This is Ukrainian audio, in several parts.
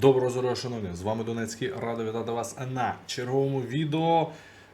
Доброго здоров'я, шановні! З вами Донецький. Радий вітати вас на черговому відео.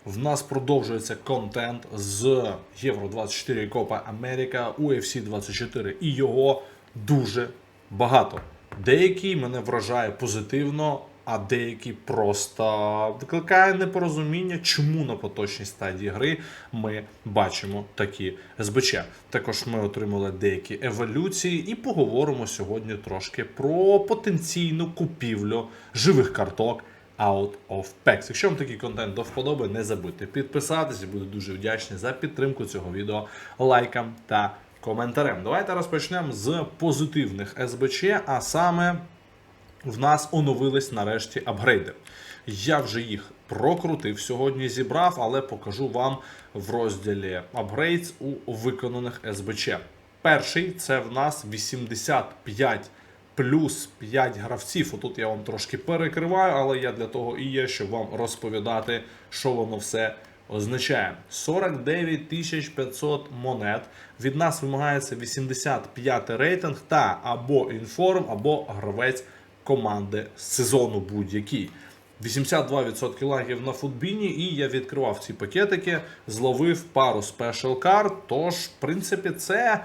В нас продовжується контент з Євро 24 Копа Америка, UFC 24 і його дуже багато. Деякий мене вражає позитивно, а деякі просто викликає непорозуміння, чому на поточній стадії гри ми бачимо такі СБЧ. Також ми отримали деякі еволюції і поговоримо сьогодні трошки про потенційну купівлю живих карток. Out of Packs. Якщо вам такий контент до вподоби, не забудьте підписатися. Буду дуже вдячний за підтримку цього відео лайком та коментарем. Давайте розпочнемо з позитивних СБЧ, а саме в нас оновились нарешті апгрейди. Я вже їх прокрутив сьогодні, зібрав, але покажу вам в розділі Upgrades у виконаних СБЧ. Перший це в нас 85 плюс 5 гравців. Отут я вам трошки перекриваю, але я для того і є, щоб вам розповідати, що воно все означає. 49 500 монет. Від нас вимагається 85 рейтинг та або інформ, або гравець команди з сезону будь-який. 82% лагів на футбіні, і я відкривав ці пакетики, зловив пару спешл карт. Тож, в принципі, це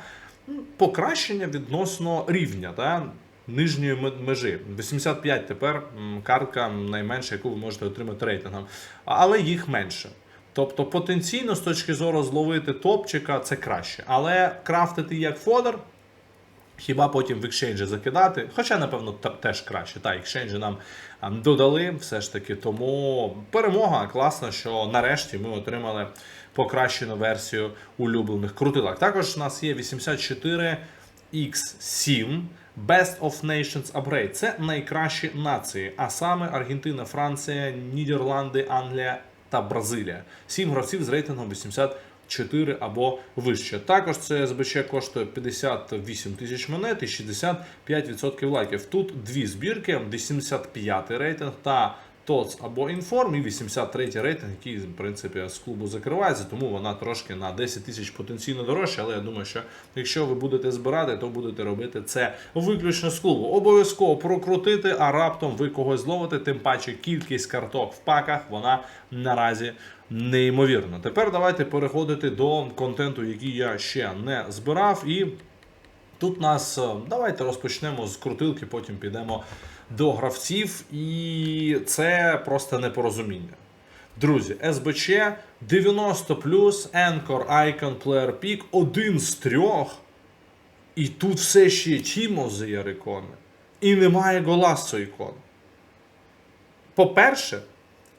покращення відносно рівня. Да? Нижньої межі 85 тепер картка найменша, яку ви можете отримати рейтингом, але їх менше. Тобто потенційно з точки зору зловити топчика це краще. Але крафтити як фодер Хіба потім в екшенджі закидати? Хоча, напевно, теж краще. Та, екшенджі нам додали все ж таки. Тому перемога класно, що нарешті ми отримали покращену версію улюблених крутилок. Також у нас є 84 X7 Best of Nations Upgrade. Це найкращі нації, а саме Аргентина, Франція, Нідерланди, Англія та Бразилія. Сім гравців з рейтингом 84 або вище. Також це СБЧ коштує 58 тисяч монет і 65% лайків. Тут дві збірки: 85 рейтинг та ТОЦ або інформ, і 83 рейтинг, який в принципі з клубу закривається, тому вона трошки на 10 тисяч потенційно дорожча. Але я думаю, що якщо ви будете збирати, то будете робити це виключно з клубу. Обов'язково прокрутити, а раптом ви когось зловите, тим паче кількість карток в паках вона наразі неймовірна. Тепер давайте переходити до контенту, який я ще не збирав. І Тут нас е, давайте розпочнемо з крутилки, потім підемо до гравців, і це просто непорозуміння. Друзі, СБЧ 90 Anchor Icon Player Pick один з трьох. І тут все ще Тімози є ікони. І немає Голасо ікон. По-перше,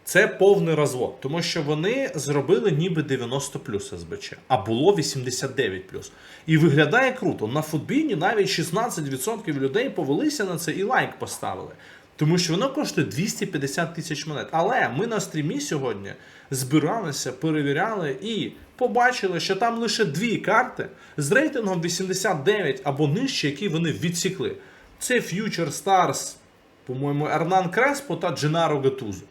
це повний розвод, тому що вони зробили ніби 90 плюс СБЧ, а було 89 плюс. І виглядає круто. На футбіні навіть 16% людей повелися на це і лайк поставили. Тому що воно коштує 250 тисяч монет. Але ми на стрімі сьогодні збиралися, перевіряли і побачили, що там лише дві карти з рейтингом 89 або нижче, які вони відсікли. Це Future Stars, по-моєму, Ернан Креспо та Дженаро Гатузо.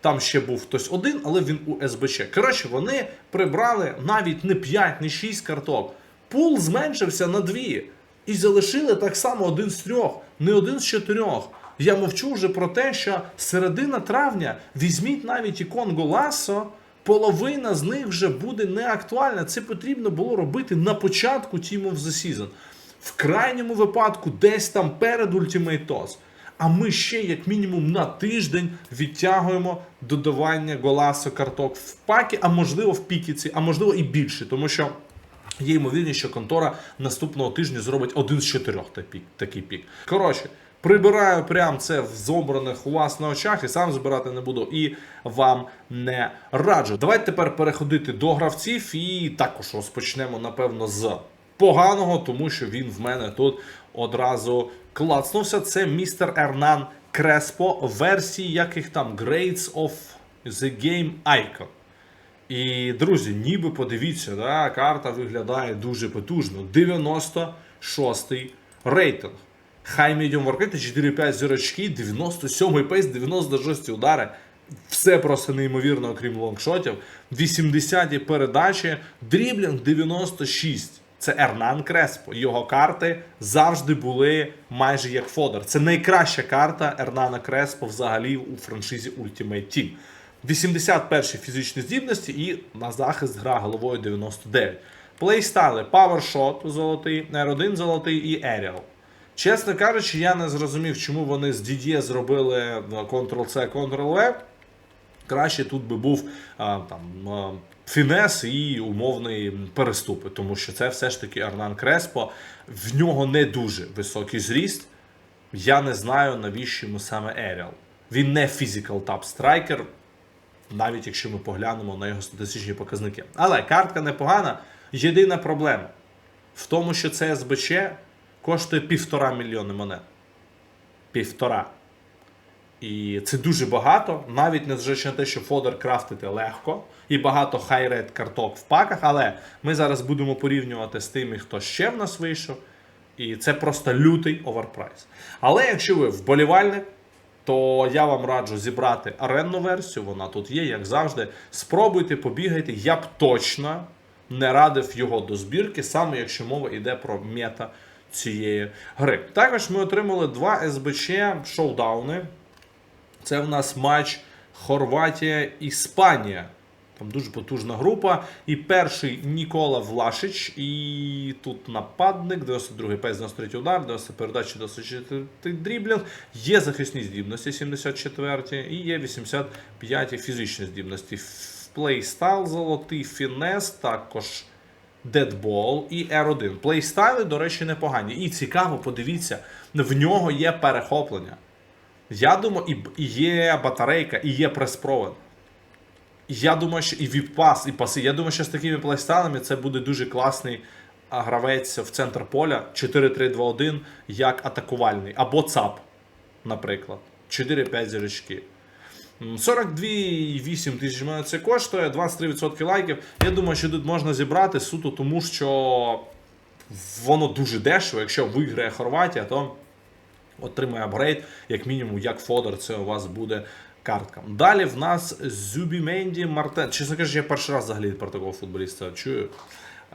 Там ще був хтось один, але він у СБЧ. Коротше, вони прибрали навіть не 5, не 6 карток. Пул зменшився на 2. І залишили так само один з трьох, не один з чотирьох. Я мовчу вже про те, що середина травня візьміть навіть ікон Голасо, половина з них вже буде неактуальна. Це потрібно було робити на початку Team of the Season. В крайньому випадку, десь там перед Ultimate Toss. А ми ще, як мінімум, на тиждень відтягуємо додавання голасу карток в пакі, а можливо в пікіці, а можливо і більше, тому що. Є ймовірність, що контора наступного тижня зробить один з чотирьох такий пік. Коротше, прибираю прям це в зобраних у вас на очах і сам збирати не буду, і вам не раджу. Давайте тепер переходити до гравців і також розпочнемо, напевно, з поганого, тому що він в мене тут одразу клацнувся. Це містер Ернан Креспо, версії яких там Grades of the Game Icon. І, друзі, ніби подивіться, да, карта виглядає дуже потужно. 96-й рейтинг. Хай медіум воркети 4-5 зірочки, 97-й пейс, 96 удари. Все просто неймовірно, окрім лонгшотів. 80-ті передачі, дріблінг 96. Це Ернан Креспо. Його карти завжди були майже як фодер. Це найкраща карта Ернана Креспо взагалі у франшизі Ultimate Team. 81 фізичні здібності і на захист гра головою 99. Плейстайли PowerShot золотий, R1 золотий і Aerial. Чесно кажучи, я не зрозумів, чому вони з DDE зробили е, Ctrl-C, Ctrl-V. Краще тут би був там фінес і умовний переступи, тому що це все ж таки Арнан Креспо. В нього не дуже високий зріст. Я не знаю, навіщо йому саме Aerial. Він не physical top striker, навіть якщо ми поглянемо на його статистичні показники. Але картка непогана. Єдина проблема в тому, що це СБЧ коштує півтора мільйони монет. Півтора. І це дуже багато, навіть незважаючи на те, що фодер крафтити легко, і багато хай-ред карток в паках, але ми зараз будемо порівнювати з тими, хто ще в нас вийшов. І це просто лютий оверпрайс. Але якщо ви вболівальник, то я вам раджу зібрати аренну версію, вона тут є, як завжди. Спробуйте, побігайте. Я б точно не радив його до збірки, саме якщо мова йде про мета цієї гри. Також ми отримали два СБЧ шоудауни. Це в нас матч Хорватія-Іспанія. Там дуже потужна група. І перший Нікола Влашич. І тут нападник, 92-й пейс, 93 удар, 90 передачі, 24 дріблінг. Є захисні здібності 74 і є 85 фізичні здібності. Плейстайл золотий, фінес, також Дедбол і R1. Плейстайли, до речі, непогані. І цікаво, подивіться, в нього є перехоплення. Я думаю, і, є батарейка, і є прес-провод. Я думаю, що і віп-пас, і паси. Я думаю, що з такими плейстайлами це буде дуже класний гравець в центр поля 4-3-2-1 як атакувальний. Або ЦАП, наприклад. 4-5 зірочки. 42,8 тисяч мене це коштує, 23% лайків. Я думаю, що тут можна зібрати суто тому, що воно дуже дешево. Якщо виграє Хорватія, то отримає апгрейд, як мінімум, як фодер, це у вас буде картка. Далі в нас Зюбіменді Мартен. Чесно кажучи, я перший раз взагалі про такого футболіста чую.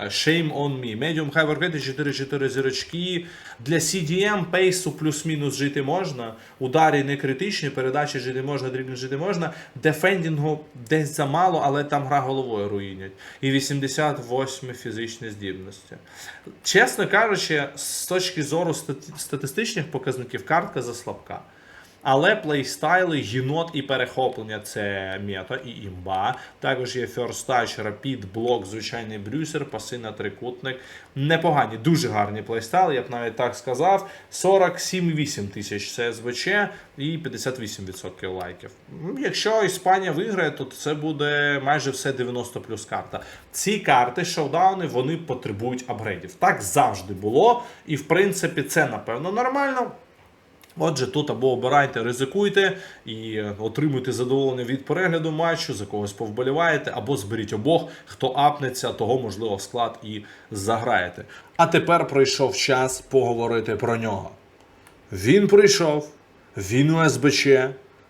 Shame on me. Medium High Work 4-4 зірочки. Для CDM пейсу плюс-мінус жити можна. Ударі не критичні, передачі жити можна, дрібні жити можна. Дефендінгу десь замало, але там гра головою руїнять. І 88 фізичні здібності. Чесно кажучи, з точки зору стати- статистичних показників, картка заслабка. Але плейстайли, єнот і перехоплення це мета і імба. Також є First Touch, Rapid, блок, звичайний брюсер, паси на трикутник. Непогані, дуже гарні плейстайли, я б навіть так сказав. 47,8 тисяч це СБЧ і 58% лайків. Якщо Іспанія виграє, то це буде майже все 90 плюс карта. Ці карти, шоудауни, вони потребують апгрейдів. Так завжди було. І в принципі це напевно нормально. Отже, тут або обирайте, ризикуйте і отримуйте задоволення від перегляду матчу, за когось повболіваєте, або зберіть обох, хто апнеться, того можливо в склад і заграєте. А тепер прийшов час поговорити про нього. Він прийшов, він у СБЧ,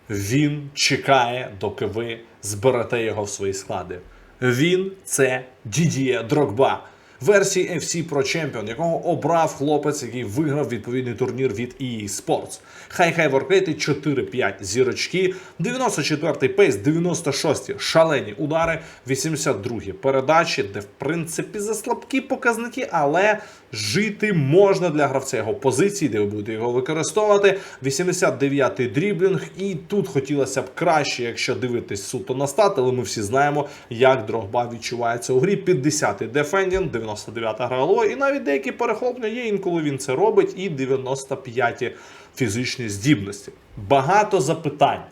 він чекає, доки ви зберете його в свої склади. Він це Дідіє Дрогба версії FC Pro Champion, якого обрав хлопець, який виграв відповідний турнір від EA Sports. Хай-хай воркейти 4-5 зірочки, 94-й пейс, 96-ті шалені удари, 82-ті передачі, де в принципі за слабкі показники, але жити можна для гравця його позиції, де ви будете його використовувати. 89-й дріблінг, і тут хотілося б краще, якщо дивитись суто на стат, але ми всі знаємо, як Дрогба відчувається у грі. 50-й дефендінг, 90 99-та грало, і навіть деякі перехоплення є, інколи він це робить, і 95-ті фізичні здібності. Багато запитань.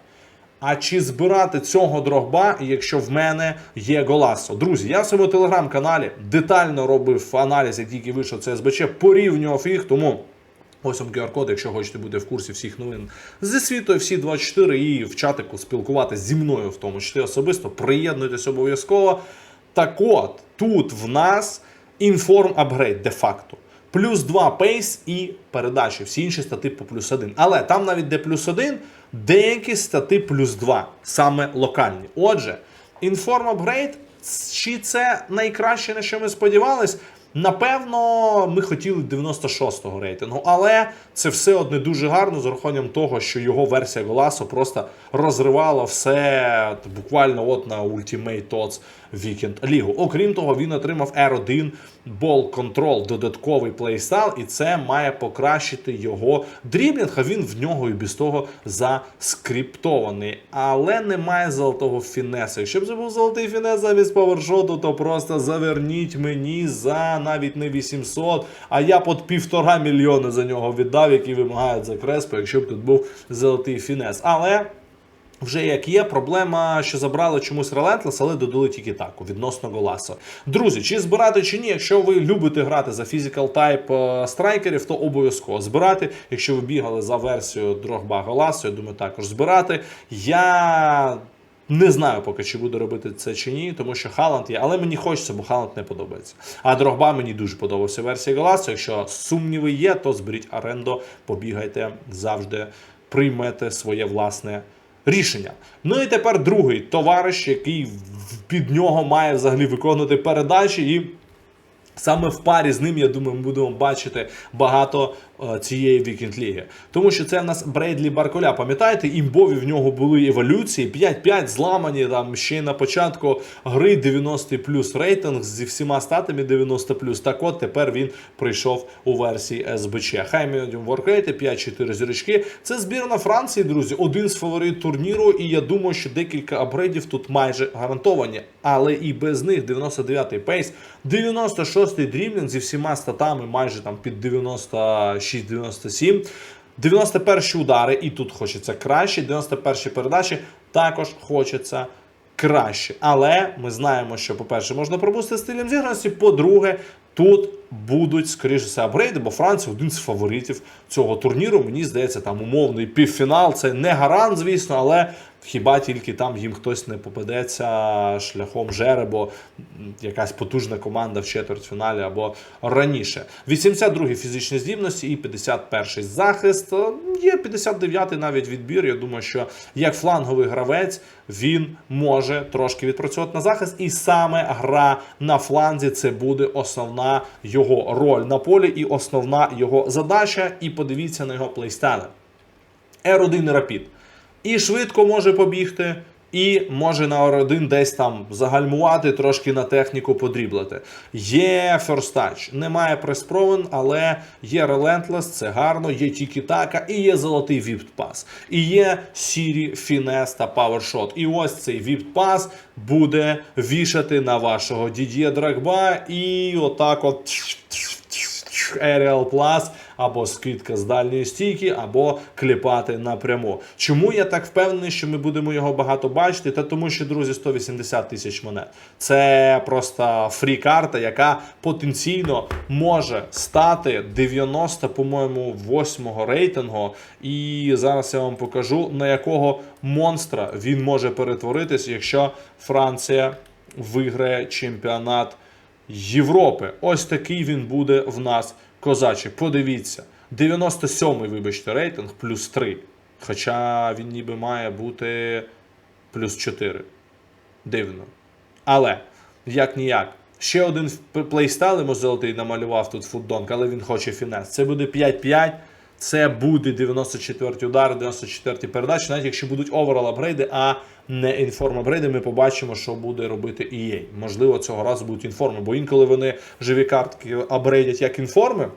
А чи збирати цього дрогба, якщо в мене є Голасо? Друзі, я в своєму телеграм-каналі детально робив аналіз, як тільки вийшов це СБЧ, порівнював їх, тому. Ось вам QR-код, якщо хочете бути в курсі всіх новин зі світу, всі 24 і в чатику спілкуватися зі мною, в тому числі особисто, приєднуйтесь обов'язково. Так от, тут в нас інформ апгрейд де-факто. Плюс 2 пейс і передачі. Всі інші стати по плюс 1. Але там навіть де плюс 1, деякі стати плюс 2, саме локальні. Отже, інформ апгрейд, чи це найкраще, на що ми сподівались? Напевно, ми хотіли 96-го рейтингу, але це все одне дуже гарно з урахуванням того, що його версія Голасо просто розривала все буквально от на Ultimate TOTS Weekend Лігу. Окрім того, він отримав R1 Ball Control, додатковий плейстайл, і це має покращити його дріблінг, а він в нього і без того заскриптований. Але немає золотого фінесу. Якщо б це був золотий фінес замість павершоту, то просто заверніть мені за навіть не 800, а я під півтора мільйони за нього віддав, які вимагають за Креспо, якщо б тут був золотий фінес. Але. Вже як є, проблема, що забрали чомусь Relentless, але додали тільки таку відносно Голасо. Друзі, чи збирати чи ні, якщо ви любите грати за Physical Type е, страйкерів, то обов'язково збирати. Якщо ви бігали за версію Дрогба Голасо, я думаю, також збирати. Я. Не знаю поки чи буду робити це чи ні, тому що Халанд є, але мені хочеться, бо Халанд не подобається. А Дрогба мені дуже подобався версія Галасу. Якщо сумніви є, то зберіть оренду, побігайте завжди, приймете своє власне рішення. Ну і тепер другий товариш, який під нього має взагалі виконувати передачі і. Саме в парі з ним, я думаю, ми будемо бачити багато е, цієї вікенд ліги. Тому що це в нас Брейдлі Барколя. Пам'ятаєте, імбові в нього були еволюції 5-5 зламані там ще на початку гри 90 плюс рейтинг зі всіма статами 90 плюс. Так от тепер він прийшов у версії СБЧ. Хай медіум воркрейти 5-4 зірочки. Це збірна Франції, друзі. Один з фаворит турніру, і я думаю, що декілька апгрейдів тут майже гарантовані. Але і без них 99-й пейс, 96-й дріблінг зі всіма статами майже там під 96-97. 91 удари, і тут хочеться краще. 91 передачі також хочеться краще. Але ми знаємо, що, по-перше, можна пропустити стилем зіграності. По-друге, тут будуть, скоріше все, апгрейди, бо Франція один з фаворитів цього турніру. Мені здається, там умовний півфінал. Це не гарант, звісно, але хіба тільки там їм хтось не попадеться шляхом жеребо, якась потужна команда в четвертьфіналі або раніше. 82 фізичні здібності і 51 захист. Є 59 навіть відбір. Я думаю, що як фланговий гравець він може трошки відпрацювати на захист, і саме гра на фланзі це буде основна його роль на полі і основна його задача. І подивіться на його плейстайли. R1 Rapid. І швидко може побігти, і може на R1 десь там загальмувати, трошки на техніку подріблити. Є First Touch, немає преспровен, але є Relentless, це гарно, є Тікі-Така і є золотий Whipped Pass. І є Сірі, Фінес та Power І ось цей Whipped Pass буде вішати на вашого Дід'є Драгба і отак от Aerial Plus, або скидка з дальньої стійки, або кліпати напряму. Чому я так впевнений, що ми будемо його багато бачити? Та тому, що, друзі, 180 тисяч монет. Це просто фрі-карта, яка потенційно може стати 90, по-моєму, 8 рейтингу. І зараз я вам покажу, на якого монстра він може перетворитись, якщо Франція виграє чемпіонат. Європи. Ось такий він буде в нас козачий. Подивіться, 97-й, вибачте, рейтинг плюс 3. Хоча він ніби має бути плюс 4. Дивно. Але, як ніяк. Ще один плейстайл йому золотий намалював тут футдонк, але він хоче фінес. Це буде 5-5. Це буде 94-й удар, 94 передачі, навіть якщо будуть оверал апгрейди, а не інформ апгрейди, ми побачимо, що буде робити EA. Можливо, цього разу будуть інформи, бо інколи вони живі картки апгрейдять як інформи,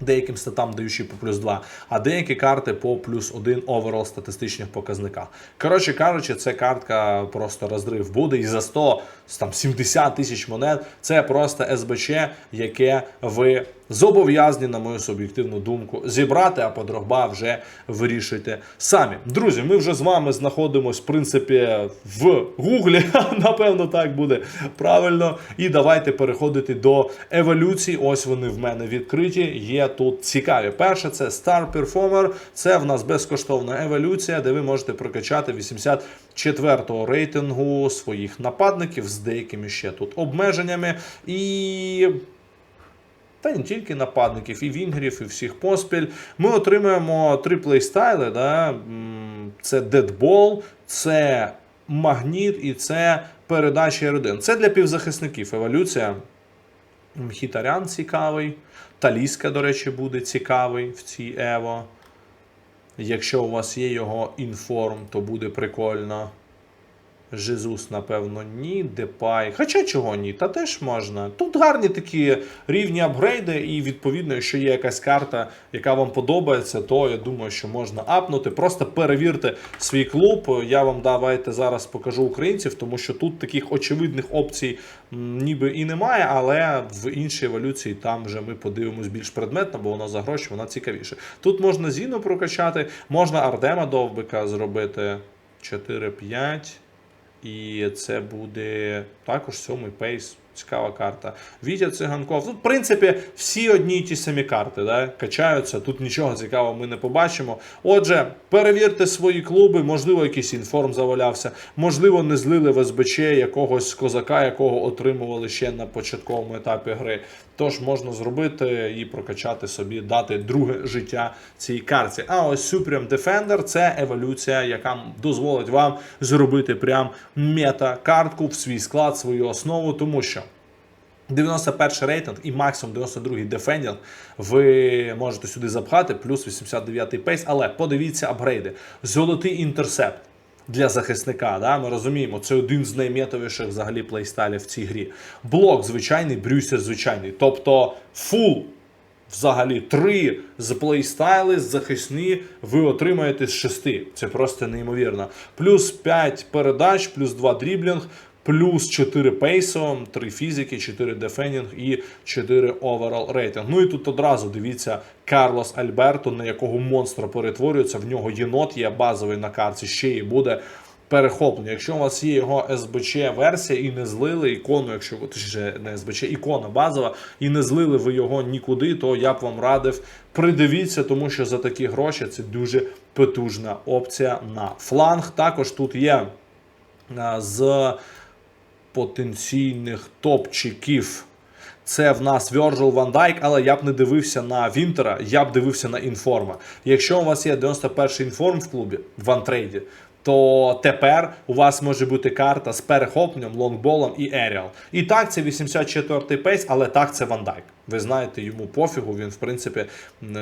деяким статам даючи по плюс 2, а деякі карти по плюс 1 оверал статистичних показниках. Коротше кажучи, це картка просто розрив буде і за 100 там 70 тисяч монет. Це просто СБЧ, яке ви зобов'язані, на мою суб'єктивну думку, зібрати, а подрогба вже вирішуйте самі. Друзі, ми вже з вами знаходимося, в принципі, в Гуглі. Напевно, так буде правильно. І давайте переходити до еволюції. Ось вони в мене відкриті. Є тут цікаві. Перше, це Star Performer. Це в нас безкоштовна еволюція, де ви можете прокачати 84-го рейтингу своїх нападників з деякими ще тут обмеженнями. І та не тільки нападників, і вінгерів, і всіх поспіль. Ми отримуємо три плейстайли. Да? Це дедбол, це магніт і це передача R1. Це для півзахисників еволюція. Мхітарян цікавий. Таліска, до речі, буде цікавий в цій Ево. Якщо у вас є його інформ, то буде прикольно. Жезус, напевно, ні. Депай. Хоча чого ні, та теж можна. Тут гарні такі рівні апгрейди, і відповідно, якщо є якась карта, яка вам подобається, то я думаю, що можна апнути. Просто перевірте свій клуб. Я вам давайте зараз покажу українців, тому що тут таких очевидних опцій ніби і немає, але в іншій еволюції там вже ми подивимось більш предметно, бо вона за гроші, вона цікавіше. Тут можна Зіну прокачати, можна Ардема Довбика зробити 4-5. І це буде також сьомий пейс. Цікава карта. Вітя Циганков. Тут, в принципі, всі одні й ті самі карти да, качаються. Тут нічого цікавого ми не побачимо. Отже, перевірте свої клуби, можливо, якийсь інформ завалявся, можливо, не злили в СБЧ якогось козака, якого отримували ще на початковому етапі гри. Тож можна зробити і прокачати собі, дати друге життя цій карті. А ось Supreme Defender це еволюція, яка дозволить вам зробити прям мета-картку в свій склад, свою основу, тому що. 91 рейтинг і максимум 92 дефендінг ви можете сюди запхати, плюс 89 пейс, але подивіться апгрейди. Золотий інтерсепт для захисника. Да? Ми розуміємо, це один з найметовіших взагалі плейстайлів в цій грі. Блок звичайний, брюсер звичайний. Тобто фул взагалі три з плейстайли захисні ви отримаєте з шести. Це просто неймовірно. Плюс 5 передач, плюс 2 дріблінг. Плюс 4 пейсо, 3 фізики, 4 дефендінг і 4 оверал рейтинг. Ну і тут одразу дивіться Карлос Альберто, на якого монстра перетворюється. В нього єнот є базовий на карті, ще і буде перехоплення. Якщо у вас є його СБЧ версія і не злили ікону, якщо точніше не СБЧ, ікона базова, і не злили ви його нікуди, то я б вам радив придивіться, тому що за такі гроші це дуже потужна опція на фланг. Також тут є з потенційних топчиків. Це в нас Virgil Van Dijk, але я б не дивився на Вінтера, я б дивився на інформа. Якщо у вас є 91 інформ в клубі в антрейді, то тепер у вас може бути карта з перехопленням, лонгболом і еріал. І так, це 84-й пейс, але так це Ван Дайк. Ви знаєте, йому пофігу, він в принципі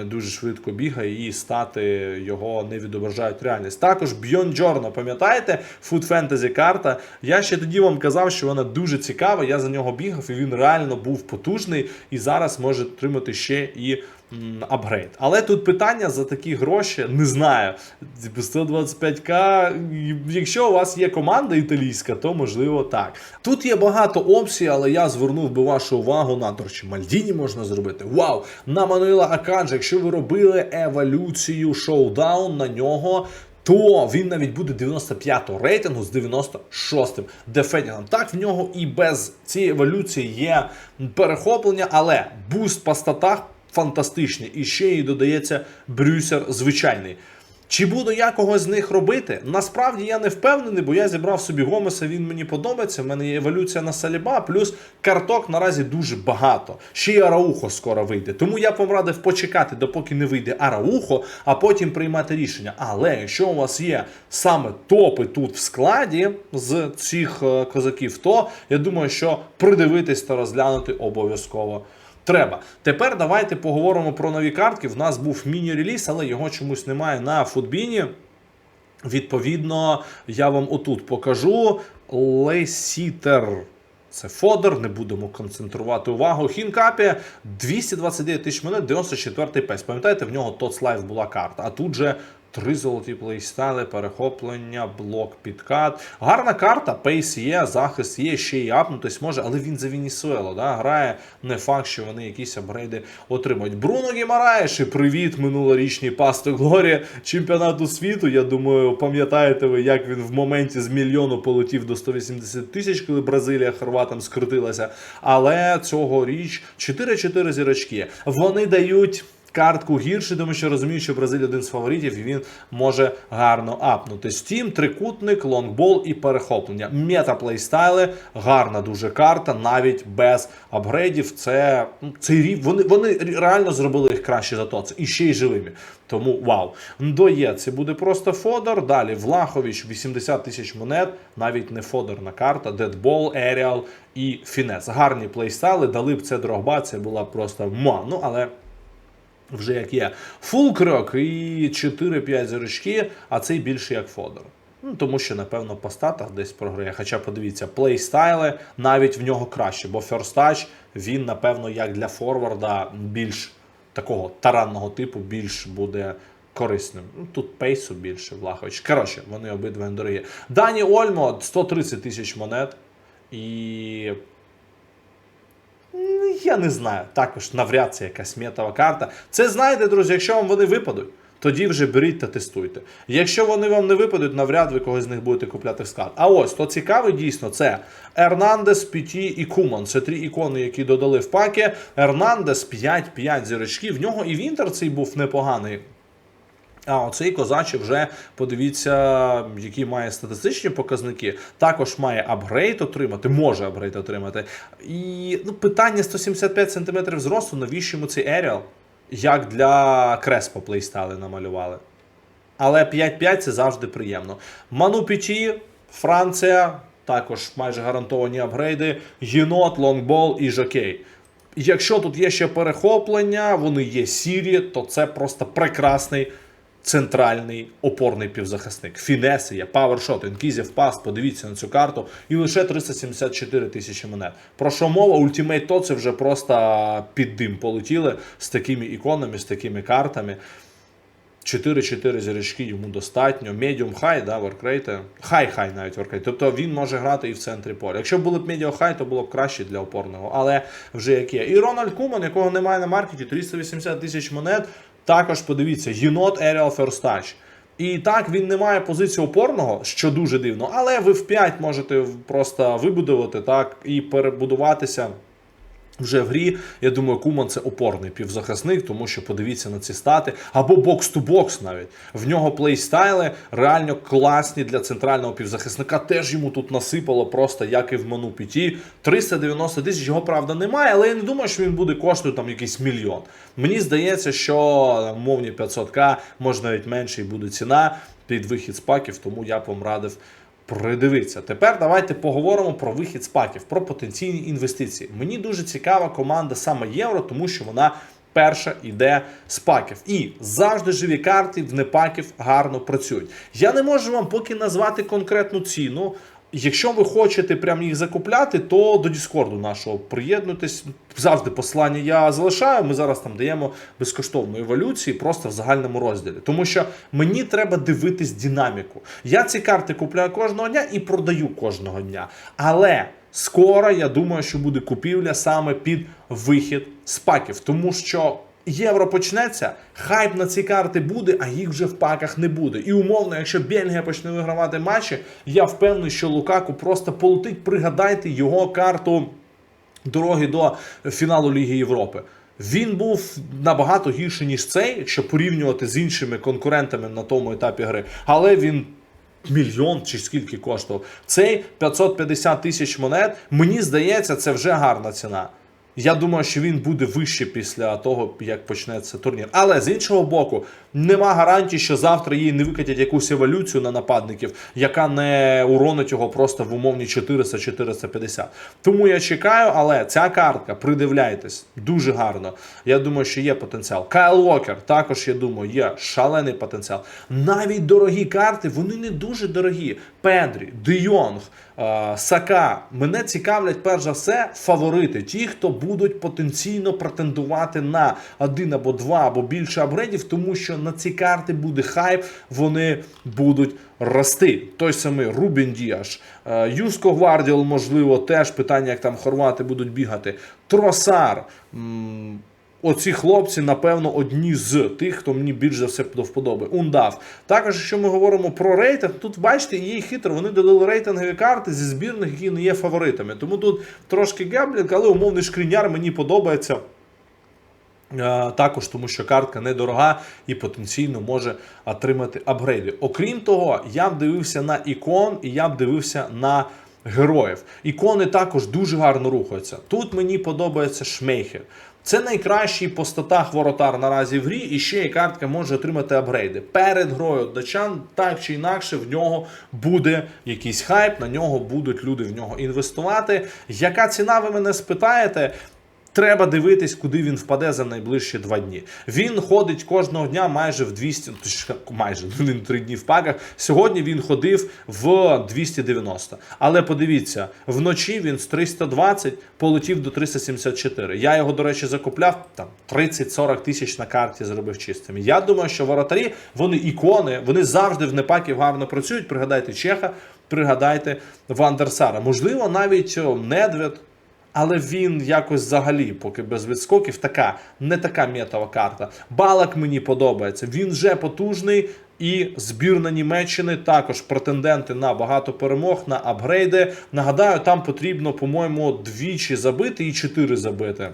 дуже швидко бігає, і стати його не відображають реальність. Також Бьон Джорно, пам'ятаєте, Food Fantasy карта. Я ще тоді вам казав, що вона дуже цікава. Я за нього бігав, і він реально був потужний і зараз може отримати ще і апгрейд. Але тут питання за такі гроші не знаю. Типу 125к. Якщо у вас є команда італійська, то можливо так. Тут є багато опцій, але я звернув би вашу увагу на до речі, Мальдіні можна зробити. Вау! На Мануїла Аканджа, якщо ви робили еволюцію шоудаун на нього. То він навіть буде 95-го рейтингу з 96-м дефендінгом. Так, в нього і без цієї еволюції є перехоплення, але буст по статах фантастичний. І ще й додається брюсер звичайний. Чи буду я когось з них робити? Насправді я не впевнений, бо я зібрав собі Гомеса, він мені подобається. В мене є еволюція на Саліба, плюс карток наразі дуже багато. Ще й Араухо скоро вийде. Тому я б радив почекати, допоки не вийде Араухо, а потім приймати рішення. Але якщо у вас є саме топи тут в складі з цих е, козаків, то я думаю, що придивитись та розглянути обов'язково. Треба. Тепер давайте поговоримо про нові картки. В нас був міні-реліз, але його чомусь немає на футбіні. Відповідно, я вам отут покажу. Лесітер. Це Фодор, не будемо концентрувати увагу. Хінкапі 229 тисяч монет, 94 й пес. Пам'ятаєте, в нього TOTS Life була карта. А тут же три золоті плейстайли, перехоплення, блок, підкат. Гарна карта, пейс є, захист є, ще й апнутись може, але він за Венесуелу, да? грає не факт, що вони якісь апгрейди отримають. Бруно Гімараєш, і привіт минулорічній пасту Глорі чемпіонату світу. Я думаю, пам'ятаєте ви, як він в моменті з мільйону полетів до 180 тисяч, коли Бразилія хорватам скрутилася. Але цьогоріч 4-4 зірочки. Вони дають картку гірше, тому що розумію, що Бразиль один з фаворитів, і він може гарно апнути. Стім, трикутник, лонгбол і перехоплення. Мета плейстайли, гарна дуже карта, навіть без апгрейдів. Це ну, цей. Вони вони реально зробили їх краще за то. І ще й живими. Тому вау. Ндоє, це буде просто Фодор. Далі Влахович 80 тисяч монет, навіть не Фодорна карта, Дедбол, Еріал і Фінес. Гарні плейстайли, дали б це дрогба, це була просто ма. Ну, але вже як є. Фулкрок і 4-5 зірочки, а цей більше як Фодор. Ну, тому що, напевно, по статах десь програє. Хоча подивіться, плейстайли навіть в нього краще, бо Touch, він, напевно, як для форварда більш такого таранного типу, більш буде корисним. Ну, тут пейсу більше, Влахович. Коротше, вони обидва дорогі. Дані Ольмо 130 тисяч монет. І Я не знаю. Також навряд це якась метова карта. Це знаєте, друзі, якщо вам вони випадуть, тоді вже беріть та тестуйте. Якщо вони вам не випадуть, навряд ви когось з них будете купляти в склад. А ось то цікаве дійсно це Ернандес, Піті і Куман. Це три ікони, які додали в паки. Ернандес 5-5 зірочків. В нього і Вінтер цей був непоганий. А оцей козачий вже подивіться, які має статистичні показники. Також має апгрейд отримати, може апгрейд отримати. І ну, питання 175 см зросту, навіщо йому цей Еріал? Як для Креспо плейстайли намалювали. Але 5-5 це завжди приємно. Ману Піті, Франція, також майже гарантовані апгрейди, Єнот, Лонгбол і Жокей. Якщо тут є ще перехоплення, вони є сірі, то це просто прекрасний центральний опорний півзахисник. Фінеси є, павершот, інкізів пас, подивіться на цю карту. І лише 374 тисячі монет. Про що мова? Ультимейт то це вже просто під дим полетіли з такими іконами, з такими картами. 4-4 зірочки йому достатньо. Медіум хай, да, воркрейти. Хай-хай навіть воркрейт. Тобто він може грати і в центрі поля. Якщо були б медіо хай, то було б краще для опорного. Але вже як є. І Рональд Куман, якого немає на маркеті, 380 тисяч монет. Також подивіться, єнот Aerial First Touch. І так, він не має позиції опорного, що дуже дивно, але ви в 5 можете просто вибудувати так і перебудуватися. Вже в грі, я думаю, Куман це опорний півзахисник, тому що подивіться на ці стати. Або бокс-ту-бокс навіть. В нього плейстайли реально класні для центрального півзахисника. Теж йому тут насипало просто, як і в Ману Піті. 390 тисяч, його правда немає, але я не думаю, що він буде коштувати там якийсь мільйон. Мені здається, що мовні 500к, може навіть менше і буде ціна під вихід з паків, тому я б вам радив придивитися. Тепер давайте поговоримо про вихід з паків, про потенційні інвестиції. Мені дуже цікава команда саме Євро, тому що вона. Перша іде з паків. І завжди живі карти в непаків гарно працюють. Я не можу вам поки назвати конкретну ціну. Якщо ви хочете прям їх закупляти, то до Діскорду нашого приєднуйтесь. Завжди послання я залишаю. Ми зараз там даємо безкоштовну еволюції просто в загальному розділі. Тому що мені треба дивитись динаміку. Я ці карти купляю кожного дня і продаю кожного дня. Але скоро я думаю, що буде купівля саме під вихід з паків, тому що. Євро почнеться, хайп на ці карти буде, а їх вже в паках не буде. І умовно, якщо Бельгія почне вигравати матчі, я впевнений, що Лукаку просто полетить. Пригадайте його карту дороги до фіналу Ліги Європи. Він був набагато гірший, ніж цей, якщо порівнювати з іншими конкурентами на тому етапі гри. Але він мільйон чи скільки коштував. Цей 550 тисяч монет. Мені здається, це вже гарна ціна. Я думаю, що він буде вище після того, як почнеться турнір. Але з іншого боку, нема гарантії, що завтра їй не викатять якусь еволюцію на нападників, яка не уронить його просто в умовні 400-450. Тому я чекаю, але ця картка, придивляйтесь, дуже гарно. Я думаю, що є потенціал. Кайл Уокер, також я думаю, є шалений потенціал. Навіть дорогі карти, вони не дуже дорогі. Педрі, Де Йонг, е, Сака. Мене цікавлять перш за все фаворити, ті, хто будуть потенційно претендувати на один або два або більше апгрейдів, тому що на ці карти буде хайп, вони будуть рости. Той самий Рубін Діаш, Юско Гвардіол, можливо, теж питання, як там хорвати будуть бігати. Тросар. Оці хлопці, напевно, одні з тих, хто мені більш за все до вподоби. Ундав. Також, якщо ми говоримо про рейтинг, тут бачите, є хитро, вони додали рейтингові карти зі збірних, які не є фаворитами. Тому тут трошки геблінг, але умовний шкріняр мені подобається. Е, Також тому, що картка недорога і потенційно може отримати апгрейди. Окрім того, я б дивився на ікон і я б дивився на героїв. Ікони також дуже гарно рухаються. Тут мені подобається Шмейхер. Це найкращий по статах воротар наразі в грі, і ще і картка може отримати апгрейди. Перед грою дачан так чи інакше в нього буде якийсь хайп, на нього будуть люди в нього інвестувати. Яка ціна, ви мене спитаєте? Треба дивитись, куди він впаде за найближчі два дні. Він ходить кожного дня майже в 200, точніше, майже ну, він три дні в паках. Сьогодні він ходив в 290. Але подивіться, вночі він з 320 полетів до 374. Я його, до речі, закупляв там 30-40 тисяч на карті зробив чистими. Я думаю, що воротарі, вони ікони, вони завжди в непаків гарно працюють. Пригадайте Чеха, пригадайте Вандерсара. Можливо, навіть Недвед. Але він якось взагалі, поки без відскоків, така не така метова карта. Балак мені подобається. Він вже потужний. І збірна Німеччини також претенденти на багато перемог, на апгрейди. Нагадаю, там потрібно, по-моєму, двічі забити і чотири забити.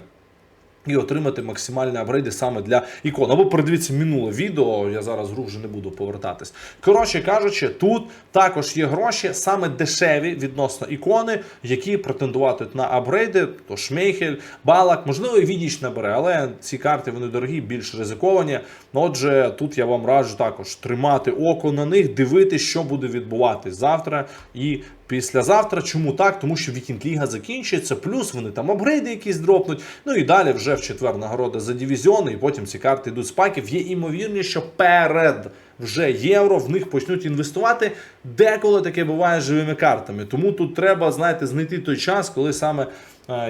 І отримати максимальні апгрейди саме для ікон. Або передивіться минуле відео, я зараз гру вже не буду повертатись. Коротше кажучи, тут також є гроші, саме дешеві відносно ікони, які претендуватимуть на апгрейди. То Шмейхель, Балак, можливо, і Відіч набере, але ці карти вони дорогі, більш ризиковані. Отже, тут я вам раджу також тримати око на них, дивитися, що буде відбуватись завтра і післязавтра. Чому так? Тому що Вікінд Ліга закінчується, плюс вони там апгрейди якісь дропнуть. Ну і далі вже в четвер нагорода за дивізіони, і потім ці карти йдуть з паків. Є імовірність, що перед вже євро в них почнуть інвестувати. Деколи таке буває з живими картами. Тому тут треба, знаєте, знайти той час, коли саме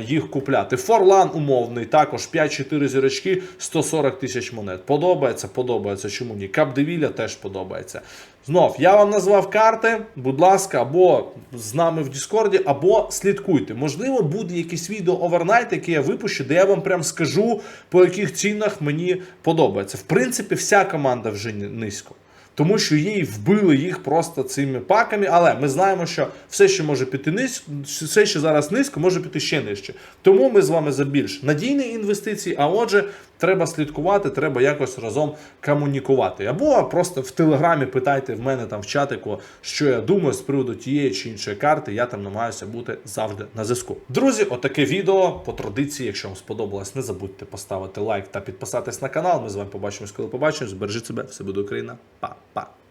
їх купляти. Форлан умовний, також 5-4 зірочки, 140 тисяч монет. Подобається, подобається. Чому ні? Капдевіля теж подобається. Знов, я вам назвав карти, будь ласка, або з нами в Діскорді, або слідкуйте. Можливо, буде якийсь відео овернайт, яке я випущу, де я вам прям скажу, по яких цінах мені подобається. В принципі, вся команда вже низько. Тому що її вбили їх просто цими паками. Але ми знаємо, що все, що може піти низько, все, що зараз низько, може піти ще нижче. Тому ми з вами за більш надійні інвестиції. А отже, треба слідкувати, треба якось разом комунікувати. Або просто в телеграмі питайте в мене там в чатику, що я думаю з приводу тієї чи іншої карти. Я там намагаюся бути завжди на зв'язку. Друзі, отаке відео по традиції. Якщо вам сподобалось, не забудьте поставити лайк та підписатись на канал. Ми з вами побачимось, коли побачимось. Бережіть себе, все буде Україна. Па-па.